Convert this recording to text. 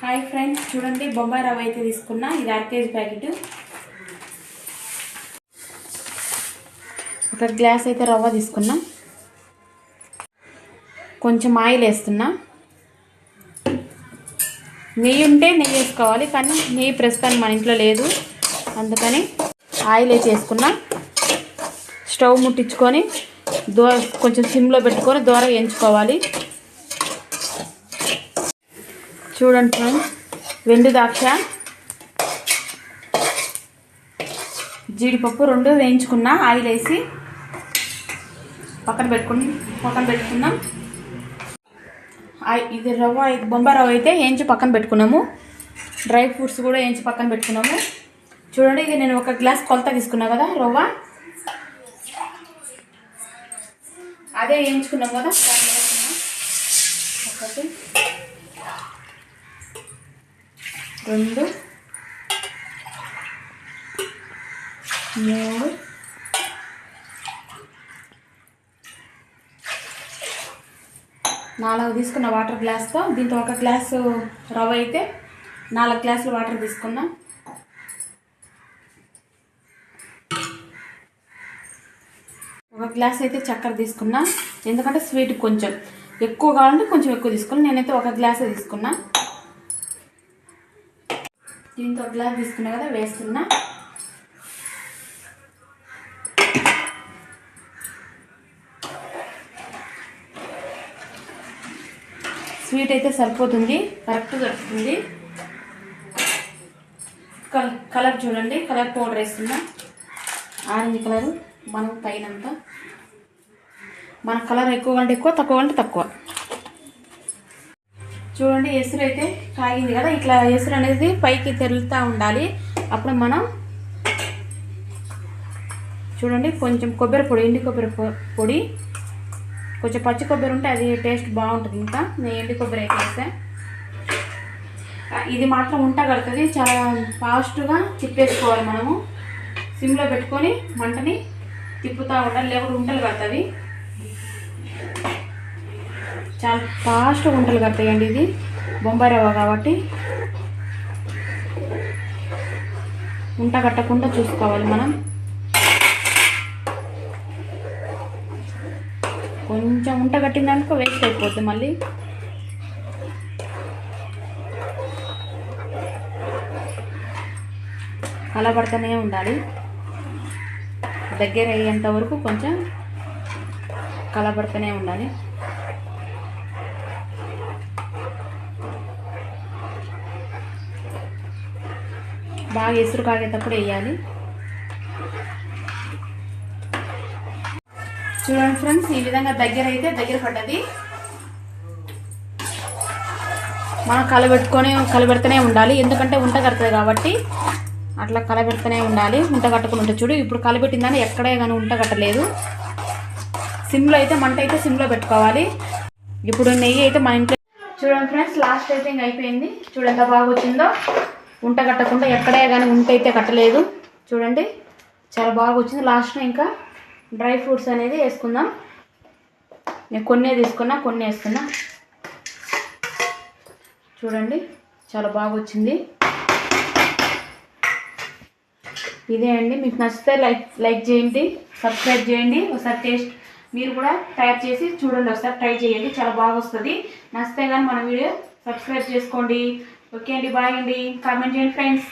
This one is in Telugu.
హాయ్ ఫ్రెండ్స్ చూడండి బొంబాయి రవ్వ అయితే తీసుకున్నా. ఇది అరకేజీ ప్యాకెట్. ఒక గ్లాస్ అయితే రవ్వ తీసుకున్నా. కొంచెం ఆయిల్ వేస్తున్నా. నెయ్యి ఉంటే నెయ్యి వేసుకోవాలి కానీ నెయ్యి ప్రస్తుతానికి మన ఇంట్లో లేదు. అందుకని ఆయిల్ వేసి వేసుకున్నా. స్టవ్ ముట్టించుకొని దో కొంచెం సిమ్లో పెట్టుకొని దూర వేయించుకోవాలి. చూడండి ఫ్రెండ్స్ వెండి ద్రాక్ష జీడిపప్పు రెండు వేయించుకున్నా ఆయిల్ వేసి పక్కన పెట్టుకుని పక్కన పెట్టుకున్నాం ఆయి- ఇది రవ్వ బొంబాయి రవ్వ అయితే వేయించి పక్కన పెట్టుకున్నాము. డ్రై ఫ్రూట్స్ కూడా వేయించి పక్కన పెట్టుకున్నాము. చూడండి ఇది నేను ఒక గ్లాస్ కొలత తీసుకున్నా కదా రవ్వ. అదే వేయించుకున్నాం కదా. ఒకటి. రెండు మూడు నాలుగు తీసుకున్న వాటర్ గ్లాస్తో దీంతో ఒక గ్లాసు రవ్వ అయితే నాలుగు గ్లాసులు వాటర్ తీసుకున్నాం. ఒక గ్లాస్ అయితే చక్కెర తీసుకున్నా ఎందుకంటే స్వీట్ కొంచెం ఎక్కువ కావాలంటే కొంచెం ఎక్కువ తీసుకున్నా నేనైతే ఒక గ్లాసే తీసుకున్నా. దీంతో ఒక గ్లాస్ తీసుకున్నా కదా వేస్తున్నా. స్వీట్ అయితే సరిపోతుంది కరెక్ట్ దొరుకుతుంది. కలర్ కలర్ చూడండి కలర్ పౌడర్ వేస్తున్నా. ఆరెంజ్ కలర్ మనం పైనంత. మన కలర్ ఎక్కువ కంటే ఎక్కువ తక్కువ అంటే తక్కువ. చూడండి ఎసురు అయితే కాగింది కదా. ఇట్లా ఎసురు అనేది పైకి తెరులుతూ ఉండాలి. అప్పుడు మనం చూడండి కొంచెం కొబ్బరి పొడి ఎండి కొబ్బరి పొ- పొడి. కొంచెం పచ్చి కొబ్బరి ఉంటే అది టేస్ట్ బాగుంటుంది. ఇంకా నేను ఎండి కొబ్బరి అయితే ఇది మాత్రం ఉంట కడుతుంది చాలా ఫాస్ట్గా తిప్పేసుకోవాలి మనము. సిమ్లో పెట్టుకొని మంటని తిప్పుతూ ఉండాలి. లేకపోతే ఉంటలు కడుతుంది చాలా ఫాస్ట్గా ఉంటలు కడతాయండి ఇది. బొంబాయి రవ్వ కాబట్టి ఉంట కట్టకుండా చూసుకోవాలి మనం. కొంచెం ఉంట కట్టిందనుకో వేస్ట్ అయిపోద్ది మళ్ళీ. కలబడుతూనే ఉండాలి. దగ్గర అయ్యేంత వరకు కొంచెం కలబడుతూనే ఉండాలి. బాగా ఎసురు కాగేటప్పుడు వేయాలి. చూడండి ఫ్రెండ్స్ ఈ విధంగా దగ్గర అయితే దగ్గర పడ్డది. మనం కలబెట్టుకొని కలబెడుతూనే ఉండాలి. ఎందుకంటే ఉంట కడుతుంది కాబట్టి అట్లా కలబెడుతూనే ఉండాలి. ఉంట కట్టుకుని ఉంటుంది చూడు ఇప్పుడు కలబెట్టిందని ఎక్కడే కానీ ఉంట కట్టలేదు. సిమ్లో అయితే మంట అయితే సిమ్లో పెట్టుకోవాలి. ఇప్పుడు నెయ్యి అయితే మన ఇంట్లో చూడండి ఫ్రెండ్స్ లాస్ట్ అయితే ఇంక అయిపోయింది. చూడండి ఎంత బాగా వచ్చిందో ఉంట కట్టకుండా ఎక్కడే కానీ ఉంట అయితే కట్టలేదు. చూడండి చాలా బాగా వచ్చింది లాస్ట్లో ఇంకా డ్రై ఫ్రూట్స్ అనేది వేసుకుందాం. నేను కొన్నే తీసుకున్నా కొన్ని వేస్తున్నా చూడండి చాలా బాగా వచ్చింది ఇదే అండి. మీకు నచ్చితే లైక్ లైక్ చేయండి సబ్స్క్రైబ్ చేయండి. ఒకసారి టేస్ట్ మీరు కూడా తయారు చేసి చూడండి. ఒకసారి ట్రై చేయండి. చాలా బాగా వస్తుంది నచ్చితే కానీ మన వీడియో సబ్స్క్రైబ్ చేసుకోండి. ఓకే అండి బాయ్ అండి. కామెంట్ చేయండి ఫ్రెండ్స్.